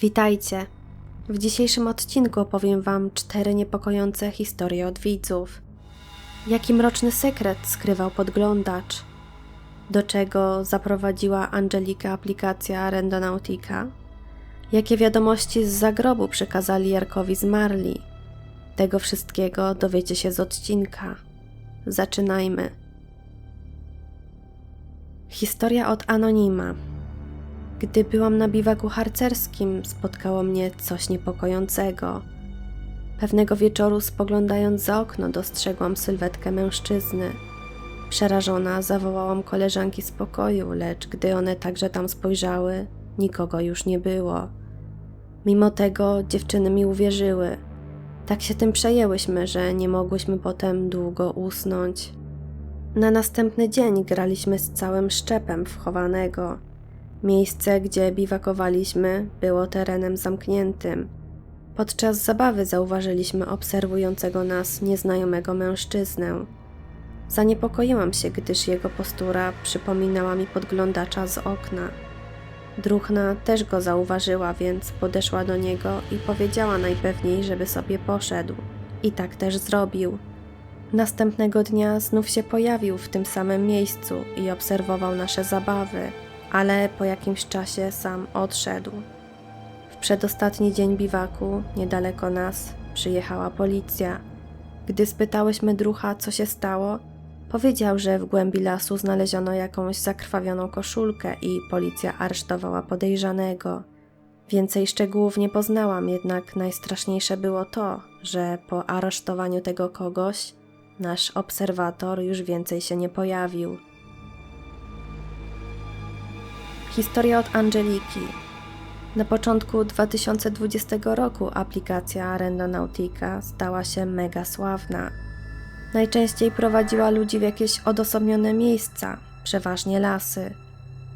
Witajcie. W dzisiejszym odcinku opowiem Wam cztery niepokojące historie od widzów. Jaki mroczny sekret skrywał podglądacz? Do czego zaprowadziła Angelika aplikacja Rendonautica? Jakie wiadomości z zagrobu przekazali Jarkowi zmarli? Tego wszystkiego dowiecie się z odcinka. Zaczynajmy. Historia od Anonima. Gdy byłam na biwaku harcerskim, spotkało mnie coś niepokojącego. Pewnego wieczoru, spoglądając za okno, dostrzegłam sylwetkę mężczyzny. Przerażona zawołałam koleżanki z pokoju, lecz gdy one także tam spojrzały, nikogo już nie było. Mimo tego dziewczyny mi uwierzyły. Tak się tym przejęłyśmy, że nie mogłyśmy potem długo usnąć. Na następny dzień graliśmy z całym szczepem wchowanego. Miejsce, gdzie biwakowaliśmy, było terenem zamkniętym. Podczas zabawy zauważyliśmy obserwującego nas nieznajomego mężczyznę. Zaniepokoiłam się, gdyż jego postura przypominała mi podglądacza z okna. Druhna też go zauważyła, więc podeszła do niego i powiedziała najpewniej, żeby sobie poszedł. I tak też zrobił. Następnego dnia znów się pojawił w tym samym miejscu i obserwował nasze zabawy, ale po jakimś czasie sam odszedł. W przedostatni dzień biwaku, niedaleko nas, przyjechała policja. Gdy spytałyśmy drucha, co się stało, powiedział, że w głębi lasu znaleziono jakąś zakrwawioną koszulkę i policja aresztowała podejrzanego. Więcej szczegółów nie poznałam, jednak najstraszniejsze było to, że po aresztowaniu tego kogoś nasz obserwator już więcej się nie pojawił. Historia od Angeliki. Na początku 2020 roku aplikacja Rendonautica stała się mega sławna. Najczęściej prowadziła ludzi w jakieś odosobnione miejsca, przeważnie lasy.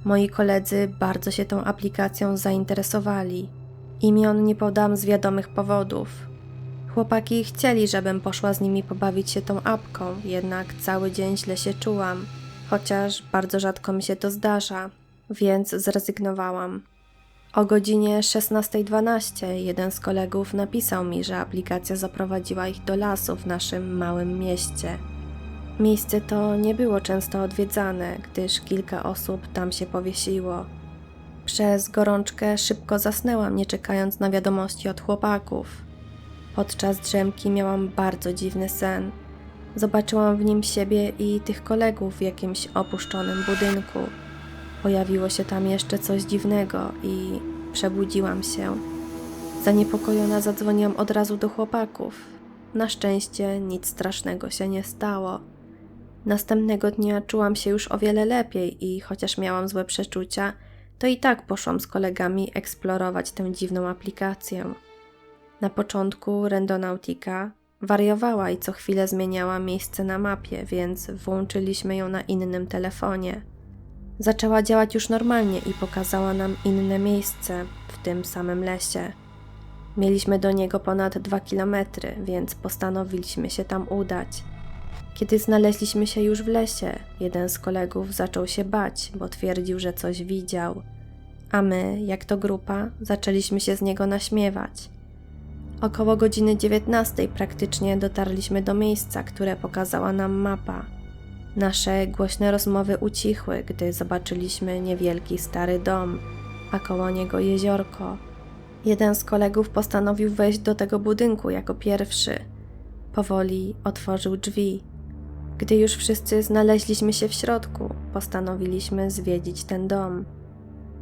Moi koledzy bardzo się tą aplikacją zainteresowali. Imion nie podam z wiadomych powodów. Chłopaki chcieli, żebym poszła z nimi pobawić się tą apką, jednak cały dzień źle się czułam, chociaż bardzo rzadko mi się to zdarza, więc zrezygnowałam. O godzinie 16.12 jeden z kolegów napisał mi, że aplikacja zaprowadziła ich do lasu w naszym małym mieście. Miejsce to nie było często odwiedzane, gdyż kilka osób tam się powiesiło. Przez gorączkę szybko zasnęłam, nie czekając na wiadomości od chłopaków. Podczas drzemki miałam bardzo dziwny sen. Zobaczyłam w nim siebie i tych kolegów w jakimś opuszczonym budynku. Pojawiło się tam jeszcze coś dziwnego i przebudziłam się. Zaniepokojona zadzwoniłam od razu do chłopaków. Na szczęście nic strasznego się nie stało. Następnego dnia czułam się już o wiele lepiej i chociaż miałam złe przeczucia, to i tak poszłam z kolegami eksplorować tę dziwną aplikację. Na początku Rendonautica wariowała i co chwilę zmieniała miejsce na mapie, więc włączyliśmy ją na innym telefonie. Zaczęła działać już normalnie i pokazała nam inne miejsce w tym samym lesie. Mieliśmy do niego ponad dwa kilometry, więc postanowiliśmy się tam udać. Kiedy znaleźliśmy się już w lesie, jeden z kolegów zaczął się bać, bo twierdził, że coś widział, a my, jak to grupa, zaczęliśmy się z niego naśmiewać. Około godziny 19 praktycznie dotarliśmy do miejsca, które pokazała nam mapa. Nasze głośne rozmowy ucichły, gdy zobaczyliśmy niewielki stary dom, a koło niego jeziorko. Jeden z kolegów postanowił wejść do tego budynku jako pierwszy. Powoli otworzył drzwi. Gdy już wszyscy znaleźliśmy się w środku, postanowiliśmy zwiedzić ten dom.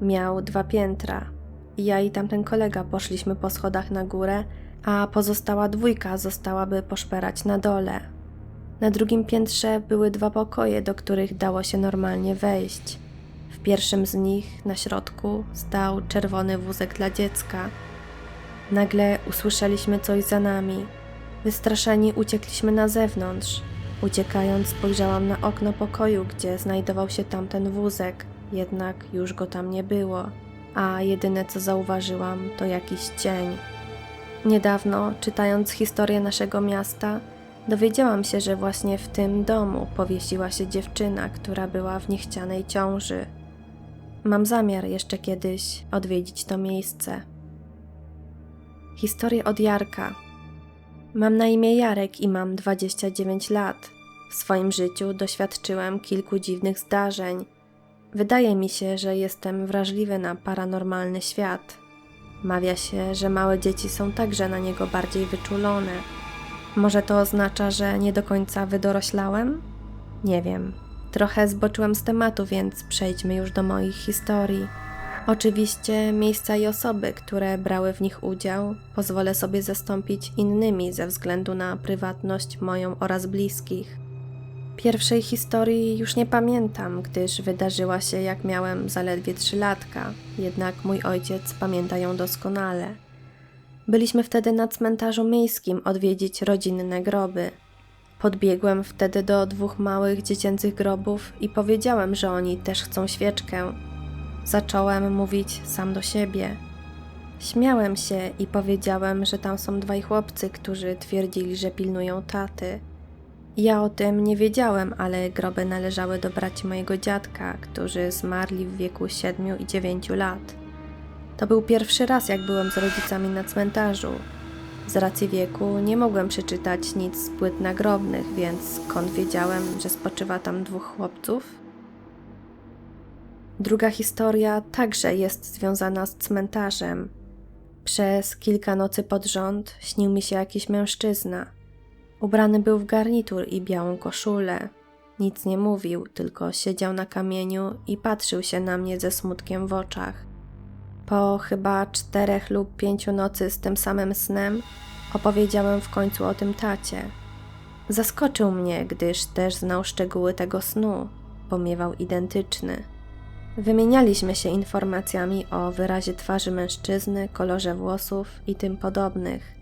Miał dwa piętra. Ja i tamten kolega poszliśmy po schodach na górę, a pozostała dwójka zostałaby poszperać na dole. Na drugim piętrze były dwa pokoje, do których dało się normalnie wejść. W pierwszym z nich, na środku, stał czerwony wózek dla dziecka. Nagle usłyszeliśmy coś za nami. Wystraszeni uciekliśmy na zewnątrz. Uciekając, spojrzałam na okno pokoju, gdzie znajdował się tamten wózek, jednak już go tam nie było, a jedyne co zauważyłam to jakiś cień. Niedawno, czytając historię naszego miasta, dowiedziałam się, że właśnie w tym domu powiesiła się dziewczyna, która była w niechcianej ciąży. Mam zamiar jeszcze kiedyś odwiedzić to miejsce. Historię od Jarka. Mam na imię Jarek i mam 29 lat. W swoim życiu doświadczyłem kilku dziwnych zdarzeń. Wydaje mi się, że jestem wrażliwy na paranormalny świat. Mawia się, że małe dzieci są także na niego bardziej wyczulone. Może to oznacza, że nie do końca wydoroślałem? Nie wiem. Trochę zboczyłem z tematu, więc przejdźmy już do moich historii. Oczywiście miejsca i osoby, które brały w nich udział, pozwolę sobie zastąpić innymi ze względu na prywatność moją oraz bliskich. Pierwszej historii już nie pamiętam, gdyż wydarzyła się jak miałem zaledwie trzy latka, jednak mój ojciec pamięta ją doskonale. Byliśmy wtedy na cmentarzu miejskim odwiedzić rodzinne groby. Podbiegłem wtedy do dwóch małych dziecięcych grobów i powiedziałem, że oni też chcą świeczkę. Zacząłem mówić sam do siebie. Śmiałem się i powiedziałem, że tam są dwaj chłopcy, którzy twierdzili, że pilnują taty. Ja o tym nie wiedziałem, ale groby należały do braci mojego dziadka, którzy zmarli w wieku 7 i 9 lat. To był pierwszy raz, jak byłem z rodzicami na cmentarzu. Z racji wieku nie mogłem przeczytać nic z płyt nagrobnych, więc skąd wiedziałem, że spoczywa tam dwóch chłopców? Druga historia także jest związana z cmentarzem. Przez kilka nocy pod rząd śnił mi się jakiś mężczyzna. Ubrany był w garnitur i białą koszulę. Nic nie mówił, tylko siedział na kamieniu i patrzył się na mnie ze smutkiem w oczach. Po chyba czterech lub pięciu nocy z tym samym snem opowiedziałem w końcu o tym tacie. Zaskoczył mnie, gdyż też znał szczegóły tego snu, bo miewał identyczny. Wymienialiśmy się informacjami o wyrazie twarzy mężczyzny, kolorze włosów i tym podobnych.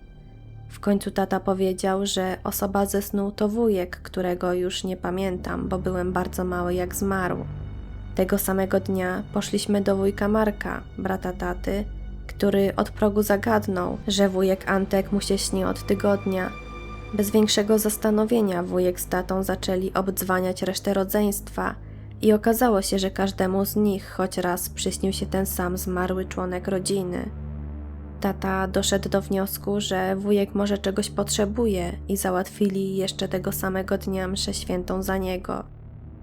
W końcu tata powiedział, że osoba ze snu to wujek, którego już nie pamiętam, bo byłem bardzo mały jak zmarł. Tego samego dnia poszliśmy do wujka Marka, brata taty, który od progu zagadnął, że wujek Antek mu się śni od tygodnia. Bez większego zastanowienia wujek z tatą zaczęli obdzwaniać resztę rodzeństwa i okazało się, że każdemu z nich choć raz przyśnił się ten sam zmarły członek rodziny. Tata doszedł do wniosku, że wujek może czegoś potrzebuje i załatwili jeszcze tego samego dnia mszę świętą za niego.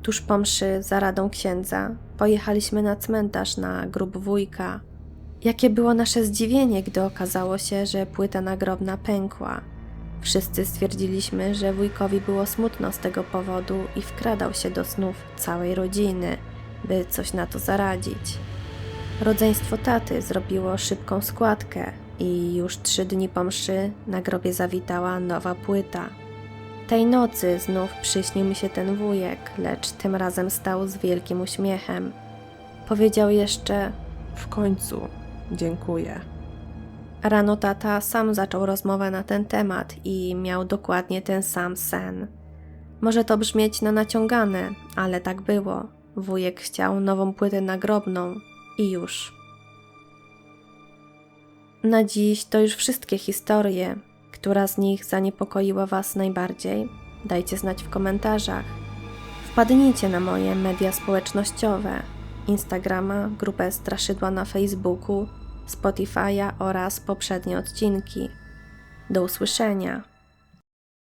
Tuż po mszy, za radą księdza, pojechaliśmy na cmentarz na grób wujka. Jakie było nasze zdziwienie, gdy okazało się, że płyta nagrobna pękła. Wszyscy stwierdziliśmy, że wujkowi było smutno z tego powodu i wkradał się do snów całej rodziny, by coś na to zaradzić. Rodzeństwo taty zrobiło szybką składkę i już trzy dni po mszy na grobie zawitała nowa płyta. Tej nocy znów przyśnił mi się ten wujek, lecz tym razem stał z wielkim uśmiechem. Powiedział jeszcze: W końcu, dziękuję. Rano tata sam zaczął rozmowę na ten temat i miał dokładnie ten sam sen. Może to brzmieć na naciągane, ale tak było. Wujek chciał nową płytę nagrobną i już. Na dziś to już wszystkie historie. Która z nich zaniepokoiła Was najbardziej? Dajcie znać w komentarzach. Wpadnijcie na moje media społecznościowe: Instagrama, grupę Straszydła na Facebooku, Spotify'a oraz poprzednie odcinki. Do usłyszenia.